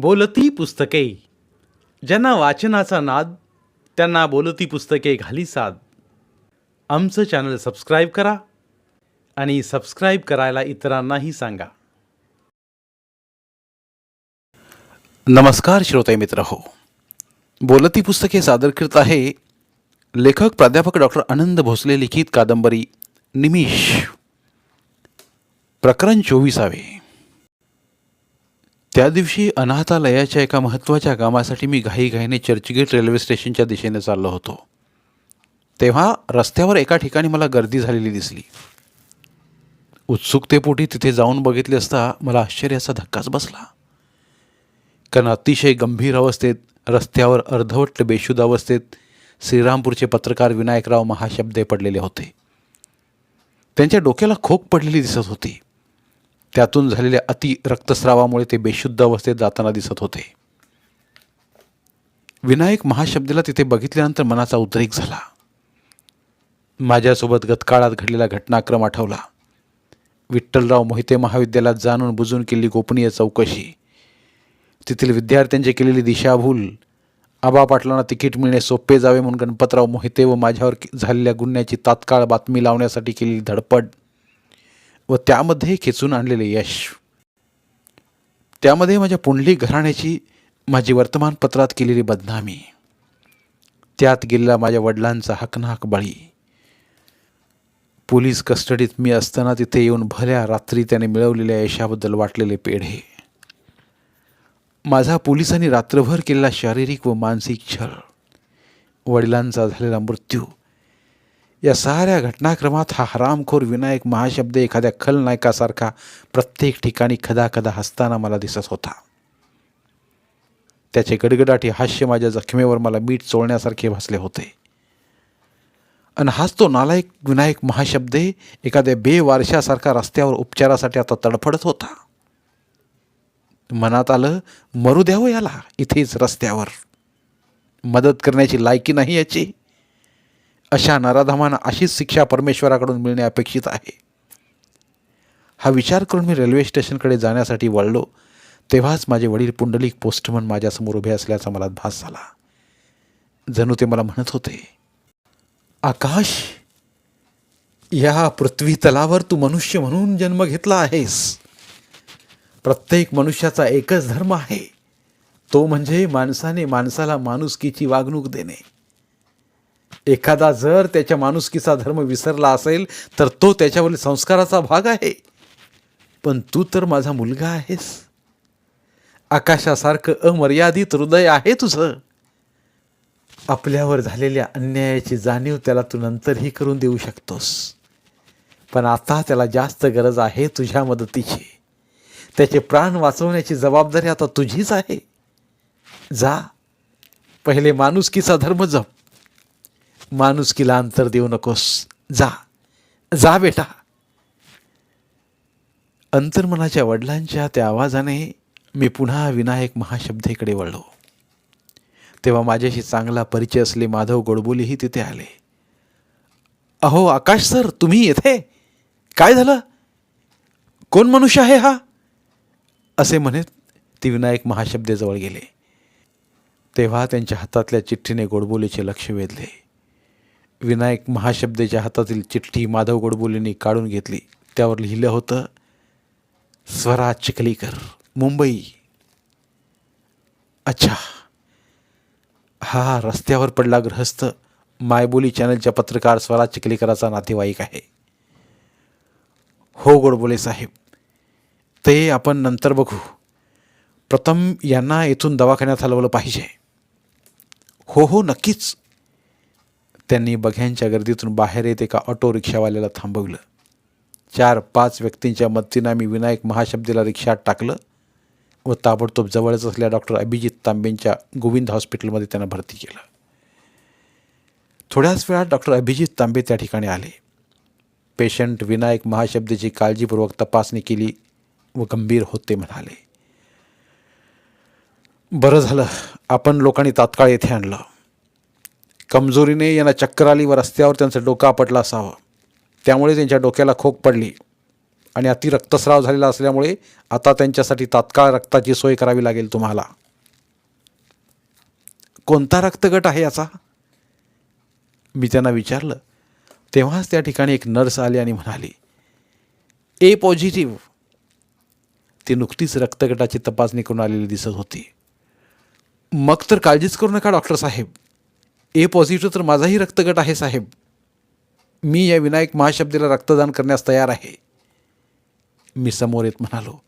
बोलती पुस्तके. ज्यांना वाचनाचा नाद त्यांना बोलती पुस्तके घाली साद. आमचं चॅनल सबस्क्राईब करा आणि सबस्क्राईब करायला इतरांनाही सांगा. नमस्कार श्रोते मित्र हो. बोलती पुस्तके सादर करत आहे लेखक प्राध्यापक डॉक्टर आनंद भोसले लिखित कादंबरी निमिष. प्रकरण चोवीसावे. त्या दिवशी अनाथालयाच्या एका महत्त्वाच्या कामासाठी मी घाईघाईने चर्चगेट रेल्वे स्टेशनच्या दिशेने चाललो होतो. तेव्हा रस्त्यावर एका ठिकाणी मला गर्दी झालेली दिसली. उत्सुकतेपोटी तिथे जाऊन बघितले असता मला आश्चर्याचा धक्काच बसला. कारण अतिशय गंभीर अवस्थेत रस्त्यावर अर्धवट्ट बेशुद्ध अवस्थेत श्रीरामपूरचे पत्रकार विनायकराव महाशब्दे पडलेले होते. त्यांच्या डोक्याला खोक पडलेली दिसत होती. त्यातून झालेल्या अति रक्तस्रावामुळे ते बेशुद्ध अवस्थेत जाताना दिसत होते. विनायक महाशब्देला तिथे बघितल्यानंतर मनाचा उद्रेक झाला. माझ्यासोबत गतकाळात घडलेला घटनाक्रम आठवला. विठ्ठलराव मोहिते महाविद्यालयात जाणून बुजून केलेली गोपनीय चौकशी. तेथील विद्यार्थ्यांची केलेली दिशाभूल. आबा पाटलांना तिकीट मिळणे सोपे जावे म्हणून गणपतराव मोहिते व माझ्यावर झालेल्या गुन्ह्याची तात्काळ बातमी लावण्यासाठी केलेली धडपड. व त्यामध्ये खेचून आणलेले यश. त्यामध्ये माझ्या पुंडली घराण्याची माझी वर्तमानपत्रात केलेली बदनामी. त्यात गेलेला माझ्या वडिलांचा हकनाक बळी. पोलीस कस्टडीत मी असताना तिथे येऊन भल्या रात्री त्याने मिळवलेल्या यशाबद्दल वाटलेले पेढे. माझा पोलिसांनी रात्रभर केलेला शारीरिक व मानसिक छळ. वडिलांचा झालेला मृत्यू. या साऱ्या घटनाक्रमात हा हरामखोर विनायक महाशब्द एखाद्या खलनायकासारखा प्रत्येक ठिकाणी खदा खदा हसताना मला दिसत होता. त्याचे गडगडाटी हास्य माझ्या जखमेवर मला मीठ चोळण्यासारखे भासले होते. आणि हाच तो नालायक विनायक महाशब्दे एखाद्या बेवारशासारखा रस्त्यावर उपचारासाठी आता तडफडत होता. मनात आलं मरू द्यावं याला इथेच रस्त्यावर. मदत करण्याची लायकी नाही याची. अशा नराधमांना अशीच शिक्षा परमेश्वराकडून मिळणे अपेक्षित आहे. हा विचार करून मी रेल्वे स्टेशनकडे जाण्यासाठी वळलो. तेव्हाच माझे वडील पुंडलिक पोस्टमन माझ्यासमोर उभे असल्याचा मला भास झाला. जणू ते मला म्हणत होते आकाश या पृथ्वी तलावर तू मनुष्य म्हणून जन्म घेतला आहेस. प्रत्येक मनुष्याचा एकच धर्म आहे. तो म्हणजे माणसाने माणसाला माणुसकीची वागणूक देणे. एखादा जर त्याच्या माणुसकीचा धर्म विसरला असेल तर तो त्याच्यावरील संस्काराचा भाग आहे. पण तू तर माझा मुलगा आहेस. आकाशासारखं अमर्यादित हृदय आहे तुझं. आपल्यावर झालेल्या अन्यायाची जाणीव त्याला तू नंतरही करून देऊ शकतोस. पण आता त्याला जास्त गरज आहे तुझ्या मदतीची. त्याचे प्राण वाचवण्याची जबाबदारी आता तुझीच आहे. जा. पहिले माणुसकीचा धर्म जप. माणुसकीला अंतर देऊ नकोस. जा. जा बेटा. अंतर्मनाच्या वडिलांच्या त्या आवाजाने मी पुन्हा विनायक महाशब्देकडे वळलो. तेव्हा माझ्याशी चांगला परिचय असले माधव गोडबोलीही तिथे आले. अहो आकाश सर तुम्ही येथे? काय झालं? कोण मनुष्य आहे हा? असे म्हणत ती विनायक महाशब्देजवळ गेले. तेव्हा त्यांच्या हातातल्या चिठ्ठीने गोडबोलीचे लक्ष वेधले. विनायक महाशब्देच्या हातातील चिठ्ठी माधव गोडबोलेंनी काढून घेतली. त्यावर लिहिलं होतं स्वराज चिखलीकर मुंबई. अच्छा. हा रस्त्यावर पडला गृहस्थ. मायबोली चॅनलच्या पत्रकार स्वराज चिखलीकराचा नातेवाईक आहे. हो गोडबोले साहेब. ते आपण नंतर बघू. प्रथम यांना इथून दवाखान्यात हलवलं पाहिजे. हो हो नक्कीच. त्यांनी बघ्यांच्या गर्दीतून बाहेर येत एका ऑटो रिक्षावाल्याला थांबवलं. चार पाच व्यक्तींच्या मदतीनं मी विनायक महाशब्देला रिक्षात टाकलं व ताबडतोब जवळच असलेल्या डॉक्टर अभिजित तांबेंच्या गोविंद हॉस्पिटलमध्ये त्यांना भरती केलं. थोड्याच वेळात डॉक्टर अभिजित तांबे त्या ठिकाणी आले. पेशंट विनायक महाशब्देची काळजीपूर्वक तपासणी केली व गंभीर होते म्हणाले बरं झालं. आपण लोकांनी तात्काळ येथे आणलं. कमजोरीने यांना चक्कर आली व रस्त्यावर त्यांचं डोकं आपटलं असावं. त्यामुळे त्यांच्या डोक्याला खोक पडली आणि अति रक्तस्राव झालेला असल्यामुळे आता त्यांच्यासाठी तात्काळ रक्ताची सोय करावी लागेल तुम्हाला. कोणता रक्तगट आहे याचा? मी त्यांना विचारलं. तेव्हाच त्या ठिकाणी एक नर्स आली आणि म्हणाली ए पॉझिटिव्ह. ती नुकतीच रक्तगटाची तपासणी करून आलेली दिसत होती. मग तर काळजीच करू नका डॉक्टर साहेब. ए पॉझिटिव्ह तर माझाही रक्तगट आहे साहेब. मी या विनायक महाशब्दीला रक्तदान करण्यास तयार आहे. मी समोर येत म्हणालो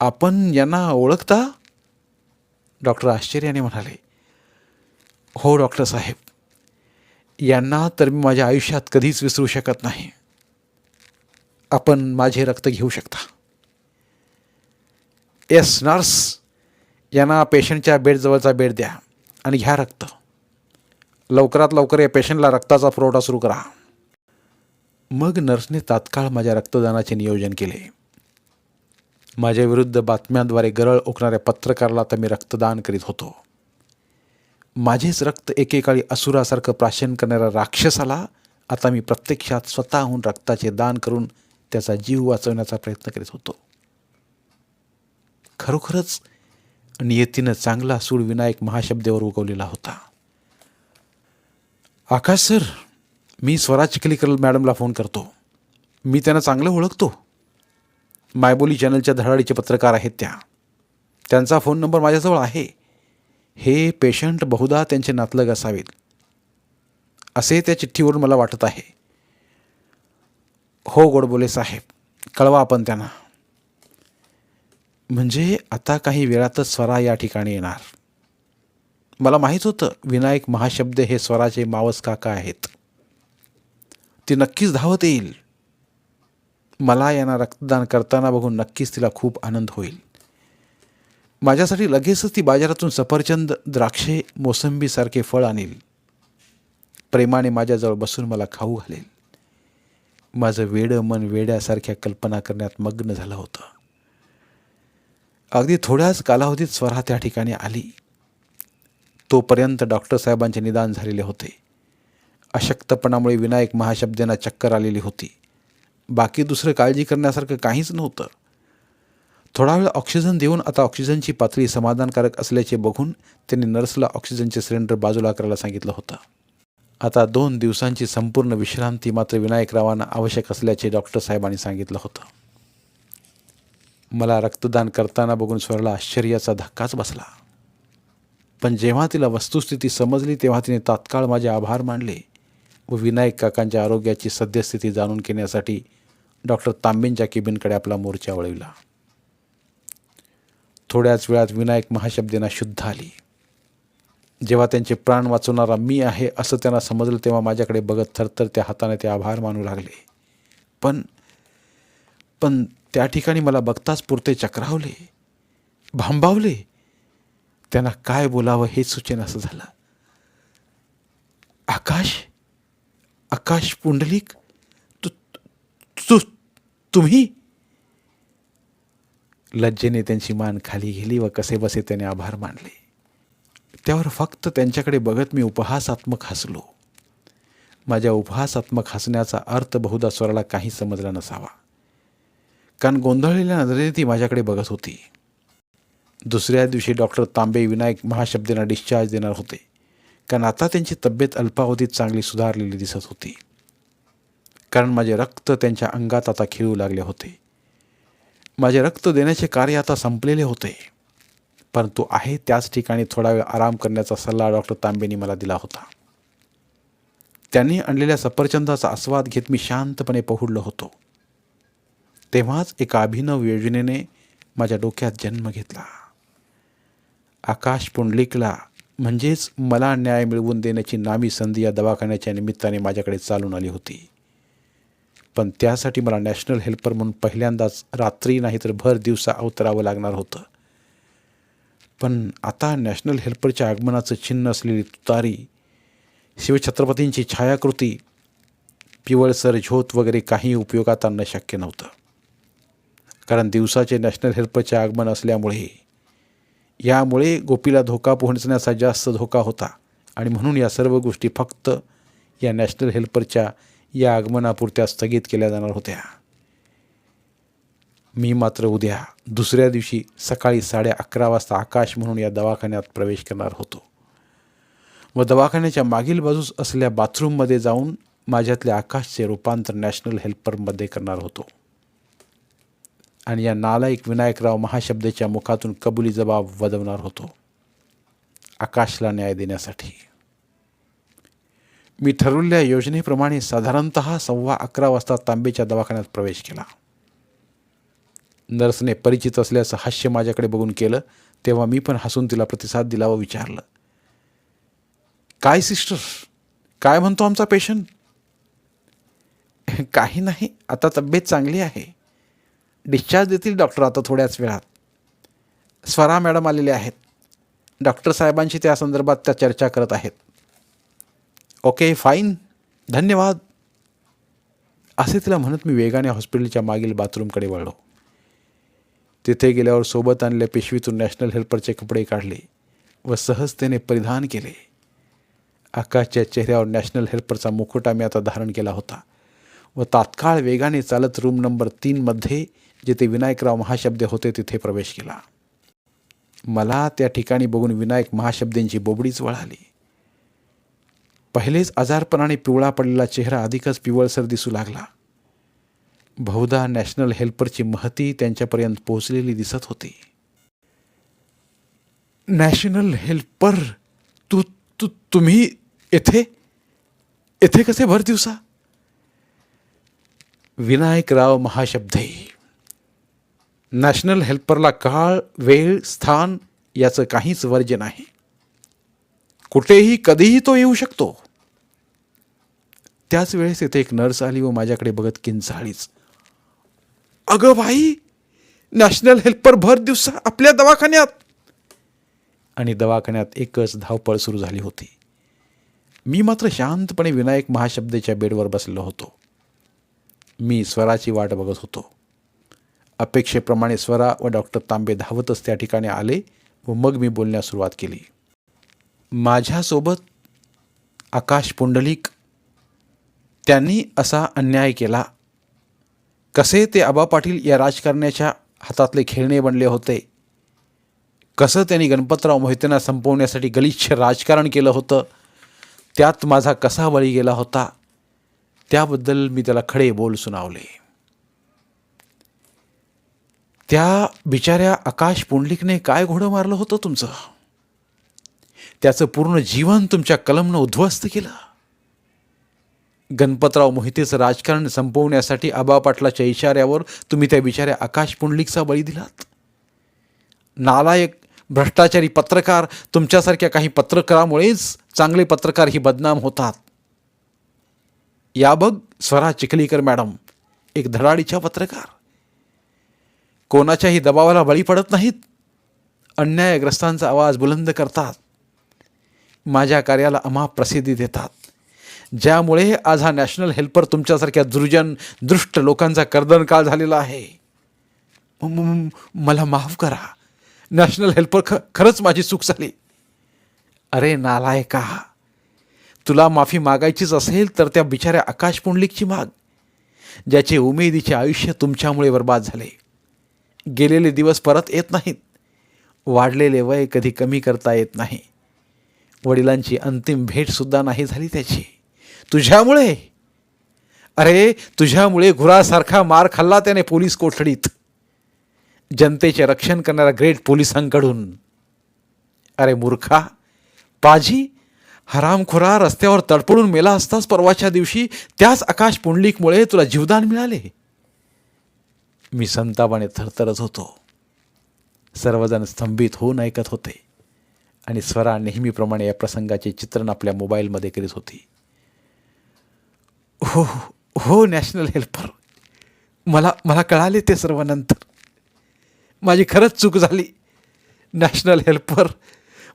आपण यांना ओळखता? डॉक्टर आश्चर्याने म्हणाले हो डॉक्टर साहेब. यांना तर मी माझ्या आयुष्यात कधीच विसरू शकत नाही. आपण माझे रक्त घेऊ शकता. येस नर्स यांना पेशंटच्या बेडजवळचा बेड द्या आणि घ्या रक्त. लवकरात लवकर या पेशंटला रक्ताचा पुरवठा सुरू करा. मग नर्सने तात्काळ माझ्या रक्तदानाचे नियोजन केले. माझ्या विरुद्ध बातम्यांद्वारे गरळ ओकणाऱ्या पत्रकाराला तर मी रक्तदान करीत होतो. माझेच रक्त एकेकाळी असुरासारखं प्राशन करणाऱ्या राक्षसाला आता मी प्रत्यक्षात स्वतःहून रक्ताचे दान करून त्याचा जीव वाचवण्याचा प्रयत्न करीत होतो. खरोखरच नियतीनं चांगला सूड विनायक महाशब्देवर उगवलेला होता. आकाश सर मी स्वराज चिखलीकर मॅडमला फोन करतो. मी त्यांना चांगलं ओळखतो. मायबोली चॅनलच्या धडाडीचे पत्रकार आहेत त्या. त्यांचा फोन नंबर माझ्याजवळ आहे. हे पेशंट बहुधा त्यांचे नातलग असावेत. असे त्या चिठ्ठीवरून मला वाटत आहे. हो गोडबोले साहेब. कळवा आपण त्यांना. म्हणजे आता काही वेळातच स्वरा या ठिकाणी येणार. मला माहीत होतं विनायक महाशब्द हे स्वराचे मावस काका आहेत. ती नक्कीच धावत येईल. मला यांना रक्तदान करताना बघून नक्कीच तिला खूप आनंद होईल. माझ्यासाठी लगेचच ती बाजारातून सफरचंद द्राक्षे मोसंबीसारखे फळ आणील. प्रेमाने माझ्याजवळ बसून मला खाऊ घालेल. माझं वेडं मन वेड्यासारख्या कल्पना करण्यात मग्न झालं होतं. अगदी थोड्याच कालावधीत स्वरा त्या ठिकाणी आली. तोपर्यंत डॉक्टर साहेबांचे निदान झालेले होते. अशक्तपणामुळे विनायक महाशब्देना चक्कर आलेली होती. बाकी दुसरं काळजी करण्यासारखं काहीच नव्हतं. थोडा वेळ ऑक्सिजन देऊन आता ऑक्सिजनची पातळी समाधानकारक असल्याचे बघून त्यांनी नर्सला ऑक्सिजनचे सिलेंडर बाजूला करायला सांगितलं होतं. आता दोन दिवसांची संपूर्ण विश्रांती मात्र विनायकरावांना आवश्यक असल्याचे डॉक्टर साहेबांनी सांगितलं होतं. मला रक्तदान करताना बघून स्वराला आश्चर्याचा धक्काच बसला. पण जेव्हा तिला वस्तुस्थिती समजली तेव्हा तिने तात्काळ माझे आभार मानले व विनायक काकांच्या आरोग्याची सद्यस्थिती जाणून घेण्यासाठी डॉक्टर तांबेंच्या केबिनकडे आपला मोर्चा वळविला. थोड्याच वेळात विनायक महाशब्देना शुद्ध आली. जेव्हा त्यांचे प्राण वाचवणारा मी आहे असं त्यांना समजलं तेव्हा माझ्याकडे बघत थरथर त्या हाताने ते आभार मानू लागले. पण पण त्या ठिकाणी मला बघताच पुरते चक्रावले भांबावले. त्यांना काय बोलावं हे सूचन असं झालं. आकाश आकाश पुंडलिक तू तू तुम्ही? लज्जेने त्यांची मान खाली गेली व कसे बसे त्याने आभार मानले. त्यावर फक्त त्यांच्याकडे बघत मी उपहासात्मक हसलो. माझ्या उपहासात्मक हसण्याचा अर्थ बहुधा स्वराला काही समजला नसावा. कारण गोंधळलेल्या नजरेने ती माझ्याकडे बघत होती. दुसऱ्या दिवशी डॉक्टर तांबे विनायक महाशब्देना डिस्चार्ज देणार होते. कारण आता त्यांची तब्येत अल्पावधीत चांगली सुधारलेली दिसत होती. कारण माझे रक्त त्यांच्या अंगात आता खिळू लागले होते. माझे रक्त देण्याचे कार्य आता संपलेले होते. परंतु आहे त्याच ठिकाणी थोडा वेळ आराम करण्याचा सल्ला डॉक्टर तांबेनी मला दिला होता. त्यांनी आणलेल्या सफरचंदाचा आस्वाद घेत मी शांतपणे पहुडलो होतो. तेव्हाच एका अभिनव योजनेने माझ्या डोक्यात जन्म घेतला. आकाश पुंडलिकला म्हणजेच मला न्याय मिळवून देण्याची नामी संधी या दवाखान्याच्या निमित्ताने माझ्याकडे चालून आली होती. पण त्यासाठी मला नॅशनल हेल्पर म्हणून पहिल्यांदाच रात्री नाही तर भर दिवसा अवतरावं लागणार होतं. पण आता नॅशनल हेल्परच्या आगमनाचं चिन्ह असलेली तुतारी शिवछत्रपतींची छायाकृती पिवळसर झोत वगैरे काही उपयोगात आणणं शक्य नव्हतं. कारण दिवसाचे नॅशनल हेल्परचे आगमन असल्यामुळे यामुळे गोपीला धोका पोहोचण्याचा जास्त धोका होता. आणि म्हणून या सर्व गोष्टी फक्त या नॅशनल हेल्परच्या या आगमनापुरत्या स्थगित केल्या जाणार होत्या. मी मात्र उद्या दुसऱ्या दिवशी सकाळी साडे अकरा वाजता आकाश म्हणून या दवाखान्यात प्रवेश करणार होतो. व दवाखान्याच्या मागील बाजूस असलेल्या बाथरूममध्ये जाऊन माझ्यातल्या आकाशचे रूपांतर नॅशनल हेल्परमध्ये करणार होतो. आणि या नालायक विनायकराव महाशब्दाच्या मुखातून कबुली जबाब वदवणार होतो. आकाशला न्याय देण्यासाठी. मी ठरवलेल्या योजनेप्रमाणे साधारणत सव्वा अकरा वाजता तांबेच्या दवाखान्यात प्रवेश केला. नर्सने परिचित असल्याचं हास्य माझ्याकडे बघून केलं तेव्हा मी पण हसून तिला प्रतिसाद दिला व विचारलं काय सिस्टर? काय म्हणतो आमचा पेशंट? काही नाही आता तब्येत चांगली आहे. डिस्चार्ज देतील डॉक्टर आता थोड्याच वेळात. स्वरा मॅडम आलेले आहेत. डॉक्टर साहेबांशी त्या संदर्भात त्या चर्चा करत आहेत. Okay fine. धन्यवाद. असे तिला म्हणत मी वेगाने हॉस्पिटलच्या मागील बाथरूमकडे वळलो. तिथे गेल्यावर सोबत आणल्या पिशवीतून नॅशनल हेल्परचे कपडे काढले व सहजतेने परिधान केले. आकाशच्या चेहऱ्यावर नॅशनल हेल्परचा मुकुटा मी आता धारण केला होता व तात्काळ वेगाने चालत रूम नंबर तीनमध्ये जिथे विनायकराव महाशब्दे होते तिथे प्रवेश केला. मला त्या ठिकाणी बघून विनायक महाशब्देंची बोबडीच वळाली. पहिलेच आजारपणाने पिवळा पडलेला चेहरा अधिकच पिवळसर दिसू लागला. बहुधा नॅशनल हेल्परची महती त्यांच्यापर्यंत पोहोचलेली दिसत होती. National helper? तू तू तुम्ही येथे? येथे कसे भर दिवसा? विनायकराव महाशब्दे नॅशनल हेल्परला काळ वेळ स्थान याचं काहीच वर्ज नाही. कुठेही कधीही तो येऊ शकतो. त्याच वेळेस तिथे एक नर्स आली व माझ्याकडे बघत किंचाळीच अगं भाई नॅशनल हेल्पर भर दिवसा आपल्या दवाखान्यात. आणि दवाखान्यात एकच धावपळ सुरू झाली होती. मी मात्र शांतपणे विनायक महाशब्देच्या बेडवर बसलो होतो. मी स्वराची वाट बघत होतो. अपेक्षेप्रमाणे स्वरा व डॉक्टर तांबे धावतच त्या ठिकाणी आले व मग मी बोलण्यास सुरुवात केली. माझ्यासोबत आकाश पुंडलिक त्यांनी असा अन्याय केला. कसे ते आबा पाटील या राजकारण्याच्या हातातले खेळणे बनले होते? कसं त्यांनी गणपतराव मोहितेंना संपवण्यासाठी गलिच्छ राजकारण केलं होतं? त्यात माझा कसा बळी गेला होता? त्याबद्दल मी त्याला खडे बोल सुनावले. त्या बिचाऱ्या आकाश पुंडलिकने काय घोडं मारलं होतं तुमचं? त्याचं पूर्ण जीवन तुमच्या कलमनं उद्ध्वस्त केलं. गणपतराव मोहितेचं राजकारण संपवण्यासाठी आबा पाटलाच्या इशाऱ्यावर तुम्ही त्या बिचाऱ्या आकाश पुंडलिकचा बळी दिलात. नालायक भ्रष्टाचारी पत्रकार तुमच्यासारख्या काही पत्रकारामुळेच चांगले पत्रकार ही बदनाम होतात. या बघ स्वरा चिखलीकर मॅडम एक धडाडीच्या पत्रकार. कोणाच्याही दबावाला बळी पडत नाहीत. अन्यायग्रस्तांचा आवाज बुलंद करतात. माझ्या कार्याला अमाप प्रसिद्धी देतात. ज्यामुळे आज हा नॅशनल हेल्पर तुमच्यासारख्या दुर्जन दृष्ट लोकांचा कर्दनकाळ झालेला आहे. मला माफ करा. नॅशनल हेल्पर ख खरंच माझी चूक झाली. अरे नालायका तुला माफी मागायचीच असेल तर त्या बिचाऱ्या आकाश पुंडलिकची माग. ज्याचे उमेदीचे आयुष्य तुमच्यामुळे बर्बाद झाले. गेलेले दिवस परत येत नाहीत. वाढलेले वय कधी कमी करता येत नाही. वडिलांची अंतिम भेटसुद्धा नाही झाली त्याची. तुझ्यामुळे. अरे तुझ्यामुळे घुरासारखा मार खाल्ला त्याने पोलीस कोठडीत. जनतेचे रक्षण करणाऱ्या ग्रेट पोलिसांकडून. अरे मूर्खा. पाजी हरामखोरा रस्त्यावर तडपडून मेला असताच परवाच्या दिवशी त्याच आकाश पुंडलिकमुळे तुला जीवदान मिळाले. मी संतापाने थरथरत होतो. सर्वजण स्तंभित होऊन ऐकत होते आणि स्वरा नेहमीप्रमाणे या प्रसंगाचे चित्रण आपल्या मोबाईलमध्ये करीत होती. हो हो नॅशनल हेल्पर. मला मला कळाले ते सर्व नंतर. माझी खरंच चूक झाली. नॅशनल हेल्पर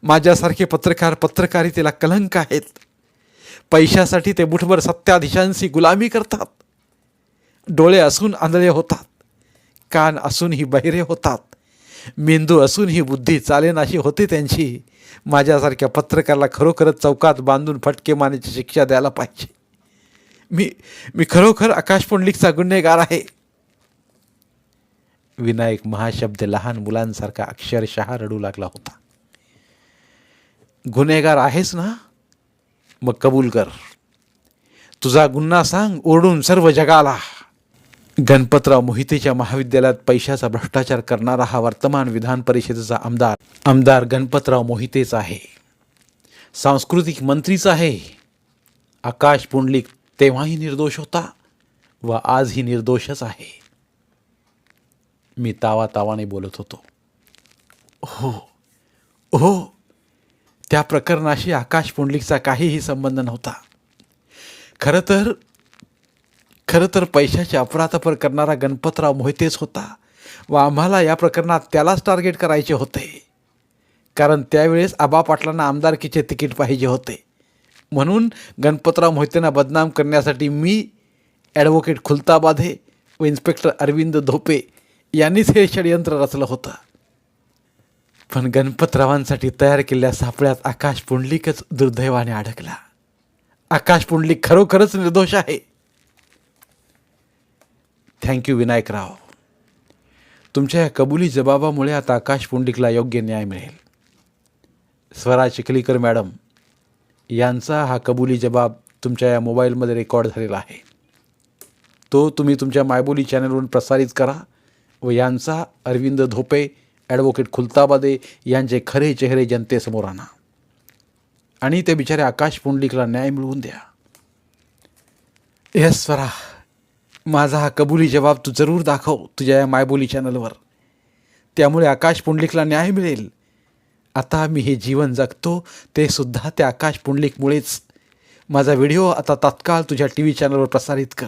माझ्यासारखे पत्रकार पत्रकारितेला कलंक आहेत. पैशासाठी ते मुठभर सत्ताधीशांशी गुलामी करतात. डोळे असून आंधळे होतात. कान असूनही बहिरे होतात. मेंदू असूनही बुद्धी चालेनाशी होते त्यांची. माझ्यासारख्या पत्रकाराला खरोखरच चौकात बांधून फटके मारण्याची शिक्षा द्यायला पाहिजे. मी मी खरोखर आकाश पुंडलिकचा गुन्हेगार आहे. विनायक महाशब्द लहान मुलांसारखा अक्षरशः रडू लागला होता. गुन्हेगार आहेस ना? मग कबूल कर. तुझा गुन्हा सांग ओरडून सर्व जगाला. गणपतराव मोहितेच्या महाविद्यालयात पैशाचा भ्रष्टाचार करणारा हा वर्तमान विधान परिषदेचा आमदार. आमदार गणपतराव मोहितेचा आहे. सांस्कृतिक मंत्रीच आहे. आकाश पुंडलिक तेव्हाही निर्दोष होता व आजही निर्दोषच आहे. मी तावा तावाने बोलत होतो. हो हो. त्या प्रकरणाशी आकाश पुंडलिकचा काहीही संबंध नव्हता. खरं तर खरं तर पैशाचे अपराधपर करणारा गणपतराव मोहितेच होता व आम्हाला या प्रकरणात त्यालाच टार्गेट करायचे होते. कारण त्यावेळेस आबा पाटलांना आमदारकीचे तिकीट पाहिजे होते. म्हणून गणपतराव मोहितेंना बदनाम करण्यासाठी मी ॲडव्होकेट खुलताबाधे व इन्स्पेक्टर अरविंद धोपे यांनीच हे षडयंत्र रचलं होतं. पण गणपतरावांसाठी तयार केलेल्या सापळ्यात आकाश पुंडलिकच दुर्दैवाने अडकला. आकाश पुंडलिक खरोखरच निर्दोष आहे. थँक्यू विनायकराव तुमच्या या कबुली जबाबामुळे आता आकाश पुंडिकला योग्य न्याय मिळेल. स्वरा चिखलीकर मॅडम यांचा हा कबुली जबाब तुमच्या या मोबाईलमध्ये रेकॉर्ड झालेला आहे. तो तुम्ही तुमच्या मायबोली चॅनलवरून प्रसारित करा व यांचा अरविंद धोपे ॲडव्होकेट खुलताबादे यांचे खरे चेहरे जनतेसमोर आणा. आणि ते बिचारे आकाश पुंडलिकला न्याय मिळवून द्या. येस स्वरा. माझा हा कबुली जबाब तू जरूर दाखव तुझ्या या मायबोली चॅनलवर. त्यामुळे आकाश पुंडलिकला न्याय मिळेल. आता मी हे जीवन जगतो ते सुद्धा त्या आकाश पुंडलिकमुळेच. माझा व्हिडिओ आता तात्काळ तुझ्या टी व्ही चॅनलवर प्रसारित कर.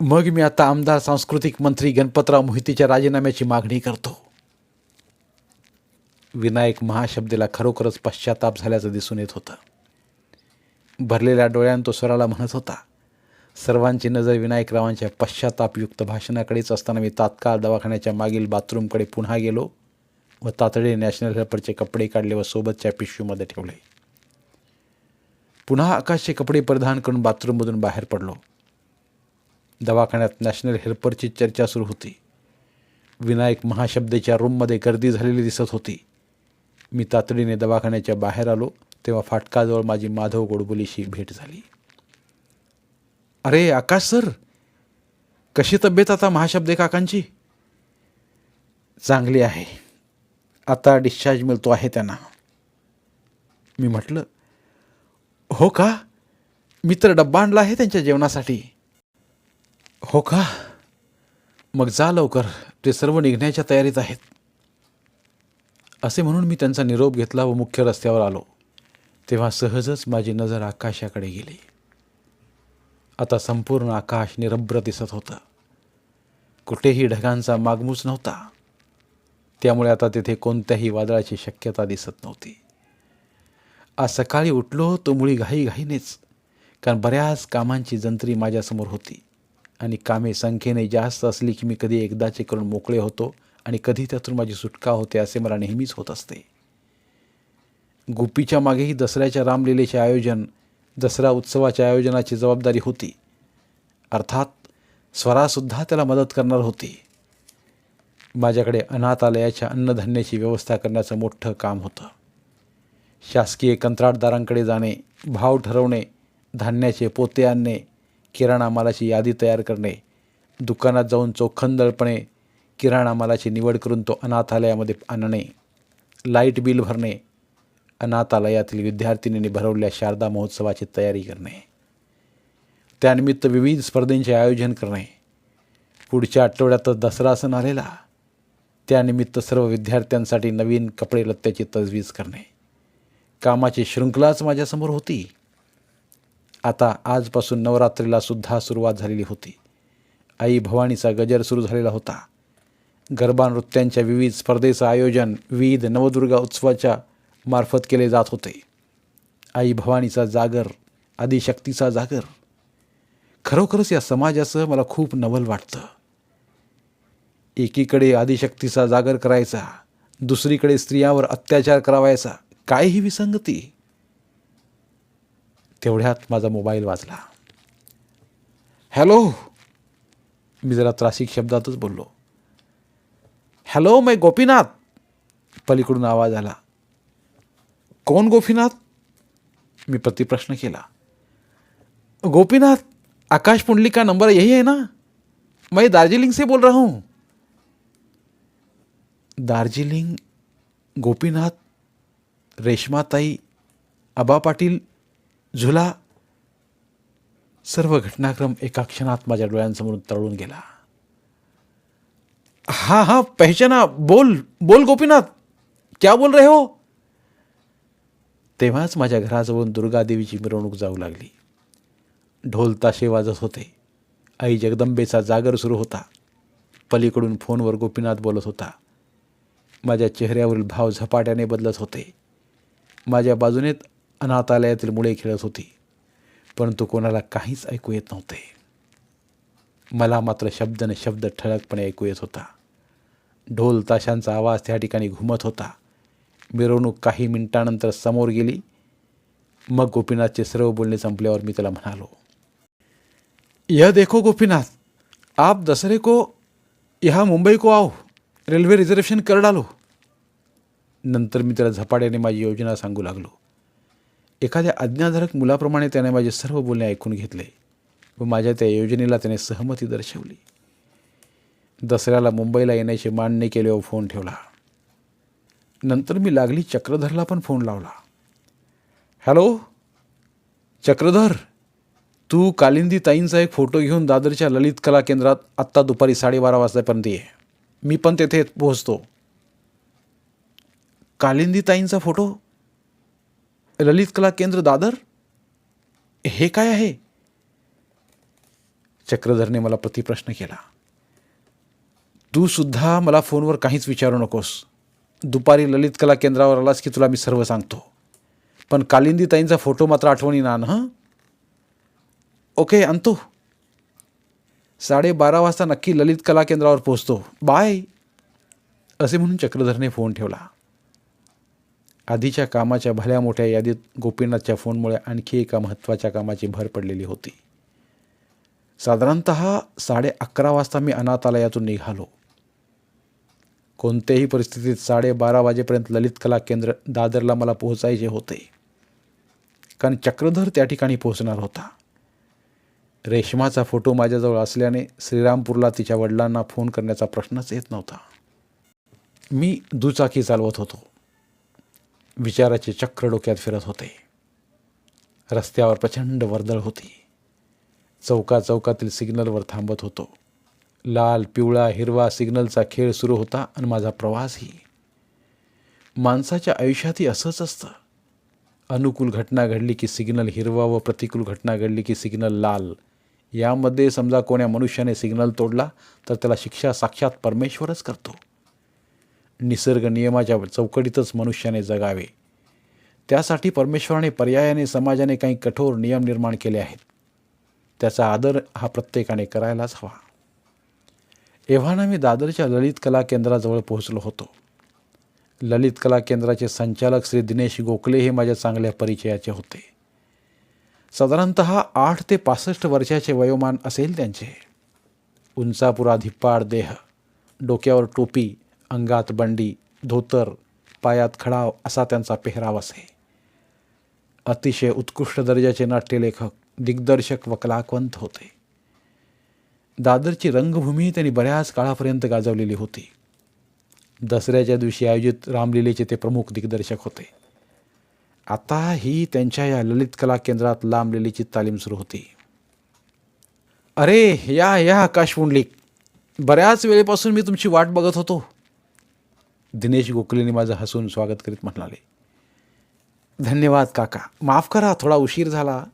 मग मी आता आमदार सांस्कृतिक मंत्री गणपतराव मोहितीच्या राजीनाम्याची मागणी करतो. विनायक महाशब्देला खरोखरच पश्चाताप झाल्याचं दिसून येत होतं. भरलेल्या डोळ्यानं तो स्वराला म्हणत होता सर्वांची नजर विनायकरावांच्या पश्चातापयुक्त भाषणाकडेच असताना मी तात्काळ दवाखान्याच्या मागील बाथरूमकडे पुन्हा गेलो व तातडीने नॅशनल हेल्परचे कपडे काढले व सोबतच्या पिशवीमध्ये ठेवले. पुन्हा आकाशचे कपडे परिधान करून बाथरूममधून बाहेर पडलो. दवाखान्यात नॅशनल हेल्परची चर्चा सुरू होती. विनायक महाशब्देच्या रूममध्ये गर्दी झालेली दिसत होती. मी तातडीने दवाखान्याच्या बाहेर आलो तेव्हा फाटकाजवळ माझी माधव गोडबोलीशी भेट झाली. अरे आकाश सर कशी तब्येत आता महाशब्दे काकांची? चांगली आहे. आता डिस्चार्ज मिळतो आहे त्यांना. मी म्हटलं हो का? मी तर डब्बा आणला आहे त्यांच्या जेवणासाठी. हो का? मग जा लवकर ते सर्व निघण्याच्या तयारीत आहेत. असे म्हणून मी त्यांचा निरोप घेतला व मुख्य रस्त्यावर आलो. तेव्हा सहजच माझी नजर आकाशाकडे गेली. आता संपूर्ण आकाश निरभ्र दिसत होतं. कुठेही ढगांचा मागमूस नव्हता. त्यामुळे आता तिथे कोणत्याही वादळाची शक्यता दिसत नव्हती. आज सकाळी उठलो तो मुळी घाईघाईनेच कारण बऱ्याच कामांची जंत्री माझ्यासमोर होती. आणि कामे संख्येने जास्त असली की मी कधी एकदाचे करून मोकळे होतो आणि कधी त्यातून माझी सुटका होते असे मला नेहमीच होत असते. गुप्पीच्या मागेही दसऱ्याच्या रामलीलेचे आयोजन दसरा उत्सवाच्या आयोजनाची जबाबदारी होती. अर्थात स्वरासुद्धा त्याला मदत करणार होती. माझ्याकडे अनाथालयाच्या अन्नधान्याची व्यवस्था करण्याचं मोठं काम होतं. शासकीय कंत्राटदारांकडे जाणे भाव ठरवणे धान्याचे पोते आणणे किराणा मालाची यादी तयार करणे दुकानात जाऊन चोखंदळपणे किराणा मालाची निवड करून तो अनाथालयामध्ये आणणे लाइट बिल भरणे अनाथालयातील विद्यार्थिनींनी भरवलेल्या शारदा महोत्सवाची तयारी करणे. त्यानिमित्त विविध स्पर्धेंचे आयोजन करणे. पुढच्या आठवड्यातच दसरा सण आलेला. त्यानिमित्त सर्व विद्यार्थ्यांसाठी नवीन कपडे लत्त्याची तजवीज करणे. कामाची शृंखलाच माझ्यासमोर होती. आता आजपासून नवरात्रीला सुद्धा सुरुवात झालेली होती. आई भवानीचा गजर सुरू झालेला होता. गरबा नृत्यांच्या विविध स्पर्धेचं आयोजन विविध नवदुर्गा उत्सवाच्या मार्फत केले जात होते. आई भवानीचा जागर आदिशक्तीचा जागर. खरोखरच या समाजाचं मला खूप नवल वाटतं. एकीकडे आदिशक्तीचा जागर करायचा दुसरीकडे स्त्रियांवर अत्याचार करावायचा काय ही विसंगती. तेवढ्यात माझा मोबाईल वाजला. हॅलो! मी जरा त्रासिक शब्दातच बोललो. हॅलो मै गोपीनाथ! पलीकडून आवाज आला. कौन गोपीनाथ? मी प्रतिप्रश्न केला. गोपीनाथ आकाश पुंडली का नंबर यही है ना? मैं दार्जिलिंग से बोल रहा हूँ. दार्जिलिंग गोपीनाथ रेश्माताई आबा पाटील झुला सर्व घटनाक्रम एका क्षणात माझ्या डोळ्यांसमोर तळून गेला. हाँ हाँ पहचाना बोल बोल गोपीनाथ. क्या बोल रहे हो? तेव्हाच माझ्या घराजवळून दुर्गादेवीची मिरवणूक जाऊ लागली. ढोल ताशे वाजत होते. आई जगदंबेचा जागर सुरू होता. पलीकडून फोनवर गोपीनाथ बोलत होता. माझ्या चेहऱ्यावरील भाव झपाट्याने बदलत होते. माझ्या बाजूने अनाथालयातील मुळे खेळत होती. परंतु कोणाला काहीच ऐकू येत नव्हते. मला मात्र शब्द न शब्द ठळकपणे ऐकू येत होता. ढोल ताशांचा आवाज त्या ठिकाणी घुमत होता. मिरवणूक काही मिनिटानंतर समोर गेली. मग गोपीनाथचे सर्व बोलणे संपल्यावर मी त्याला म्हणालो यह देखो गोपीनाथ आप दसरे को यहाँ मुंबई को आओ रेल्वे रिझर्वेशन कर डालो. नंतर मी त्याला झपाट्याने माझी योजना सांगू लागलो. एखाद्या आज्ञाधारक मुलाप्रमाणे त्याने माझे सर्व बोलणे ऐकून घेतले व माझ्या त्या योजनेला त्याने सहमती दर्शवली. दसऱ्याला मुंबईला येण्याची मान्य केले व फोन ठेवला. नंतर मी लागली चक्रधरला पण फोन लावला. हॅलो चक्रधर तू कालिंदी ताईंचा एक फोटो घेऊन दादरच्या ललित कला केंद्रात आत्ता दुपारी साडेबारा वाजतापर्यंत ये. मी पण तेथे पोहोचतो. कालिंदी ताईंचा फोटो? ललित कला केंद्र दादर? हे काय आहे? चक्रधरने मला प्रतिप्रश्न केला. तू सुद्धा मला फोनवर काहीच विचारू नकोस. दुपारी ललित कला केंद्रावर आलास की तुला मी सर्व सांगतो. पण कालिंदीताईंचा फोटो मात्र आठवणी ना हं? ओके आणतो साडेबारा वाजता नक्की ललित कला केंद्रावर पोचतो बाय. असे म्हणून चक्रधरने फोन ठेवला. आधीच्या कामाच्या भल्या मोठ्या यादीत गोपीनाथच्या फोनमुळे आणखी एका महत्त्वाच्या कामाची भर पडलेली होती. साधारणत साडे अकरा वाजता मी अनाथालयातून निघालो. कोणत्याही परिस्थितीत साडेबारा वाजेपर्यंत ललित कला केंद्र दादरला मला पोहोचायचे होते. कारण चक्रधर त्या ठिकाणी पोहोचणार होता. रेशमाचा फोटो माझ्याजवळ असल्याने श्रीरामपूरला तिच्या वडिलांना फोन करण्याचा प्रश्नच येत नव्हता. मी दुचाकी चालवत होतो. विचाराचे चक्र डोक्यात फिरत होते. रस्त्यावर प्रचंड वर्दळ होती. चौका चौकातील सिग्नलवर थांबत होतो. लाल पिवळा हिरवा सिग्नलचा खेळ सुरू होता आणि माझा प्रवासही. माणसाच्या आयुष्यातही असंच असतं. अनुकूल घटना घडली की सिग्नल हिरवा व प्रतिकूल घटना घडली की सिग्नल लाल. यामध्ये समजा कोण्या मनुष्याने सिग्नल तोडला तर त्याला शिक्षा साक्षात परमेश्वरच करतो. निसर्ग नियमाच्या चौकटीतच मनुष्याने जगावे. त्यासाठी परमेश्वराने पर्यायाने समाजाने काही कठोर नियम निर्माण केले आहेत. त्याचा आदर हा प्रत्येकाने करायलाच हवा. एव्हाना मी दादरच्या ललित कला केंद्राजवळ पोहोचलो होतो. ललित कला केंद्राचे संचालक श्री दिनेश गोखले हे माझ्या चांगल्या परिचयाचे होते. साधारणत आठ ते पासष्ट वर्षाचे वयोमान असेल त्यांचे. उंचापुरा धिप्पाड देह डोक्यावर टोपी अंगात बंडी धोतर पायात खडाव असा त्यांचा पेहराव असे. अतिशय उत्कृष्ट दर्जाचे नाट्यलेखक दिग्दर्शक व कलावंत होते. दादरची रंगभूमी त्यांनी बऱ्याच काळापर्यंत गाजवलेली होती. दसऱ्याच्या दिवशी आयोजित रामलीलेचे ते प्रमुख दिग्दर्शक होते. आता ही त्यांच्या या ललित कला केंद्रात लांबलेलीची तालीम सुरू होती. अरे या या आकाश पुंडलिक बऱ्याच वेळेपासून मी तुमची वाट बघत होतो. दिनेश गोखलेने माझं हसून स्वागत करीत म्हणाले. धन्यवाद काका. माफ करा थोडा उशीर झाला.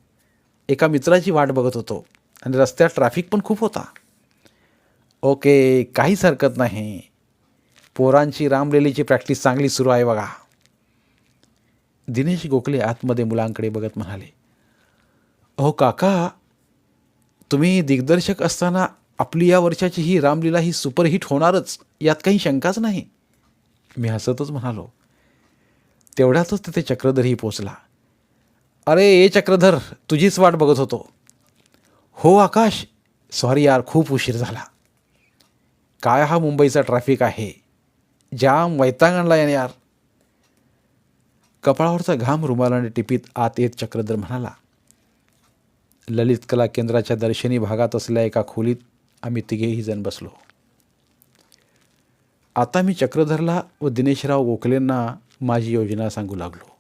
एका मित्राची वाट बघत होतो. आणि रस्त्यात ट्रॅफिक पण खूप होता. ओके काहीच हरकत नाही. पोरांची रामलेलीची प्रॅक्टिस चांगली सुरू आहे बघा. दिनेश गोखले आतमध्ये मुलांकडे बघत म्हणाले अहो काका तुम्ही दिग्दर्शक असताना आपली या वर्षाची ही रामलीला ही सुपरहिट होणारच यात काही शंकाच नाही. मी हसतच म्हणालो. तेवढ्यातच तिथे चक्रधरही पोचला. अरे ए चक्रधर तुझीच वाट बघत होतो. हो आकाश. सॉरी यार खूप उशीर झाला. काय हा मुंबईचा ट्रॅफिक आहे? जाम वैताग आणला याने यार. कपाळावरचा घाम रुमालाने टिपीत आत येत चक्रधर म्हणाला ललित कला केंद्राच्या दर्शनी भागात असलेल्या एका खोलीत आम्ही तिघेही जण बसलो. आता मी चक्रधरला व दिनेशराव गोखलेंना माझी योजना सांगू लागलो.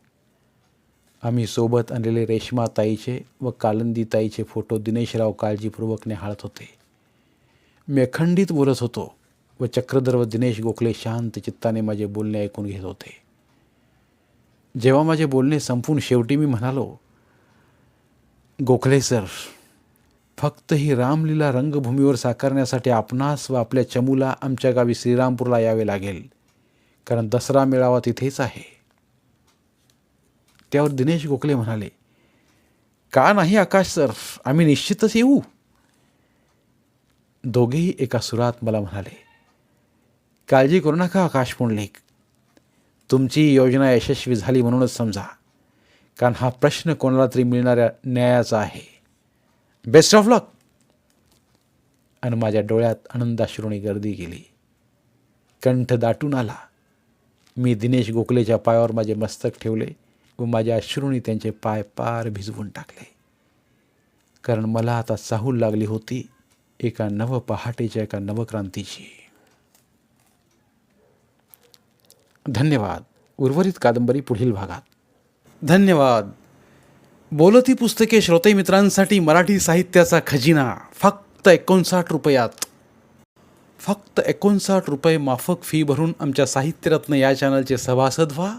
आम्ही सोबत आणलेले रेश्मा ताईचे व कालंदी ताईचे फोटो दिनेशराव काळजीपूर्वक निहाळत होते. मी अखंडित बोलत होतो व चक्रधर व दिनेश गोखले शांत चित्ताने माझे बोलणे ऐकून घेत होते. जेव्हा माझे बोलणे संपून शेवटी मी म्हणालो गोखले सर फक्त ही रामलीला रंगभूमीवर साकारण्यासाठी आपणास व आपल्या चमूला आमच्या गावी श्रीरामपूरला यावे लागेल कारण दसरा मेळावा तिथेच आहे. त्यावर दिनेश गोखले म्हणाले का नाही आकाश सर? आम्ही निश्चितच येऊ. दोघेही एका सुरात मला म्हणाले काळजी करू नका आकाश पुंडलिक. तुमची योजना यशस्वी झाली म्हणूनच समजा. कारण हा प्रश्न कोणाला तरी मिळणाऱ्या न्यायाचा आहे. बेस्ट ऑफ लक आणि माझ्या डोळ्यात आनंदाश्रुणी गर्दी गेली. कंठ दाटून आला. मी दिनेश गोखलेच्या पायावर माझे मस्तक ठेवले. व माझ्या अश्रूंनी त्यांचे पाय पार भिजवून टाकले. कारण मला आता चाहूल लागली होती एका नव पहाटेच्या एका नवक्रांतीची. धन्यवाद. उर्वरित कादंबरी पुढील भागात. धन्यवाद. बोलती पुस्तके श्रोते मित्रांसाठी मराठी साहित्याचा खजिना. फक्त एकोणसाठ रुपयात. फक्त एकोणसाठ रुपये माफक फी भरून आमच्या साहित्यरत्न या चॅनलचे सभासद व्हा.